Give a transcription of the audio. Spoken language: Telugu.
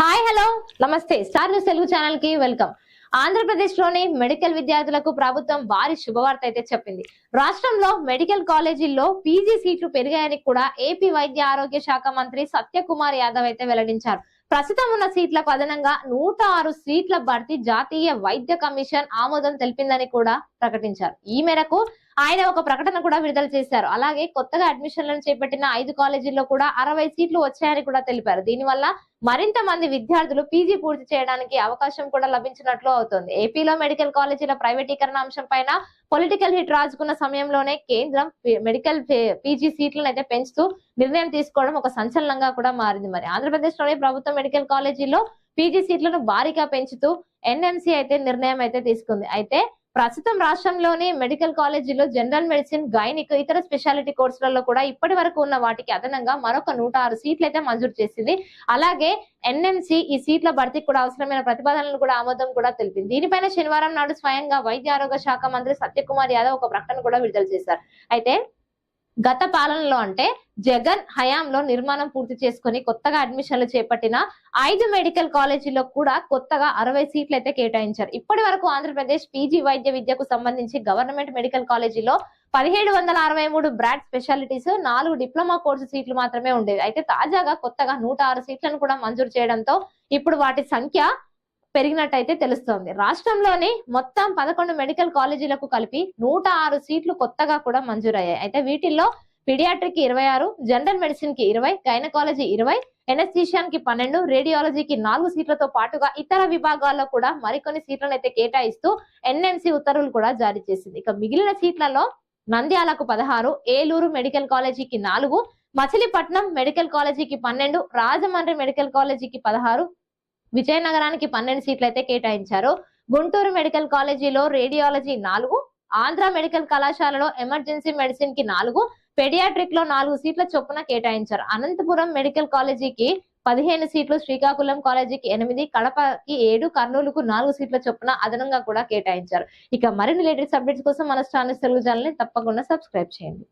Hi hello. నమస్తే. స్టార్ న్యూస్ తెలుగు ఛానల్కి వెల్కమ్. ఆంధ్రప్రదేశ్లోని మెడికల్ విద్యార్థులకు ప్రభుత్వం భారీ శుభవార్త అయితే చెప్పింది. రాష్ట్రంలో మెడికల్ కాలేజీల్లో పీజీ సీట్లు పెరిగాయని కూడా ఏపీ వైద్య ఆరోగ్య శాఖ మంత్రి సత్యకుమార్ యాదవ్ అయితే వెల్లడించారు. ప్రస్తుతం ఉన్న సీట్లకు అదనంగా నూట ఆరు సీట్ల భర్తీ జాతీయ వైద్య కమిషన్ ఆమోదం తెలిపిందని కూడా ప్రకటించారు. ఈ మేరకు ఆయన ఒక ప్రకటన కూడా విడుదల చేశారు. అలాగే కొత్తగా అడ్మిషన్లను చేపట్టిన ఐదు కాలేజీల్లో కూడా అరవై సీట్లు వచ్చాయని కూడా తెలిపారు. దీనివల్ల మరింత మంది విద్యార్థులు పీజీ పూర్తి చేయడానికి అవకాశం కూడా లభించినట్లు అవుతుంది. ఏపీలో మెడికల్ కాలేజీల ప్రైవేటీకరణ అంశం పైన పొలిటికల్ హిట్ రాజుకున్న సమయంలోనే కేంద్రం మెడికల్ పీజీ సీట్లను అయితే పెంచుతూ నిర్ణయం తీసుకోవడం ఒక సంచలనంగా కూడా మారింది మరి. ఆంధ్రప్రదేశ్లోని ప్రభుత్వ మెడికల్ కాలేజీల్లో పీజీ సీట్లను భారీగా పెంచుతూ ఎన్ఎంసీ అయితే నిర్ణయం అయితే తీసుకుంది. అయితే ప్రస్తుతం రాష్ట్రంలోని మెడికల్ కాలేజీలో జనరల్ మెడిసిన్ గైనిక్ ఇతర స్పెషాలిటీ కోర్సులలో కూడా ఇప్పటి వరకు ఉన్న వాటికి అదనంగా మరొక నూట ఆరు సీట్లు అయితే మంజూరు చేసింది. అలాగే ఎన్ఎంసీ ఈ సీట్ల భర్తీకి కూడా అవసరమైన ప్రతిపాదనలు కూడా ఆమోదం కూడా తెలిపింది. దీనిపైన శనివారం నాడు స్వయంగా వైద్య ఆరోగ్య శాఖ మంత్రి సత్యకుమార్ యాదవ్ ఒక ప్రకటన కూడా విడుదల చేశారు. అయితే గత పాలనలో అంటే జగన్ హయాంలో నిర్మాణం పూర్తి చేసుకుని కొత్తగా అడ్మిషన్లు చేపట్టిన ఐదు మెడికల్ కాలేజీలో కూడా కొత్తగా అరవై సీట్లు అయితే కేటాయించారు. ఇప్పటి వరకు ఆంధ్రప్రదేశ్ పీజీ వైద్య విద్యకు సంబంధించి గవర్నమెంట్ మెడికల్ కాలేజీలో పదిహేడు వందల అరవై మూడు బ్రాడ్ స్పెషాలిటీస్ నాలుగు డిప్లొమా కోర్సు సీట్లు మాత్రమే ఉండేవి. అయితే తాజాగా కొత్తగా నూట ఆరు సీట్లను కూడా మంజూరు చేయడంతో ఇప్పుడు వాటి సంఖ్య పెరిగినట్టయితే తెలుస్తోంది. రాష్ట్రంలోని మొత్తం పదకొండు మెడికల్ కాలేజీలకు కలిపి నూట ఆరు సీట్లు కొత్తగా కూడా మంజూరయ్యాయి. అయితే వీటిల్లో పీడియాట్రిక్కి ఇరవై ఆరు జనరల్ మెడిసిన్కి ఇరవై గైనకాలజీ ఇరవై ఎనస్థీషియన్కి పన్నెండు రేడియాలజీకి నాలుగు సీట్లతో పాటుగా ఇతర విభాగాల్లో కూడా మరికొన్ని సీట్లను అయితే కేటాయిస్తూ ఎన్ఎంసీ ఉత్తర్వులు కూడా జారీ చేసింది. ఇక మిగిలిన సీట్లలో నంద్యాలకు పదహారు ఏలూరు మెడికల్ కాలేజీకి నాలుగు మచిలీపట్నం మెడికల్ కాలేజీకి పన్నెండు రాజమండ్రి మెడికల్ కాలేజీకి పదహారు విజయనగరానికి పన్నెండు సీట్లు అయితే కేటాయించారు. గుంటూరు మెడికల్ కాలేజీలో రేడియాలజీ నాలుగు ఆంధ్ర మెడికల్ కళాశాలలో ఎమర్జెన్సీ మెడిసిన్కి నాలుగు పెడియాట్రిక్లో నాలుగు సీట్ల చొప్పున కేటాయించారు. అనంతపురం మెడికల్ కాలేజీకి పదిహేను సీట్లు శ్రీకాకుళం కాలేజీకి ఎనిమిది కడపకి ఏడు కర్నూలుకు నాలుగు సీట్ల చొప్పున అదనంగా కూడా కేటాయించారు. ఇక మరిన్ని లేటెస్ట్ అప్డేట్స్ కోసం మన ఛానల్ తెలుగు ఛానల్ని తప్పకుండా సబ్స్క్రైబ్ చేయండి.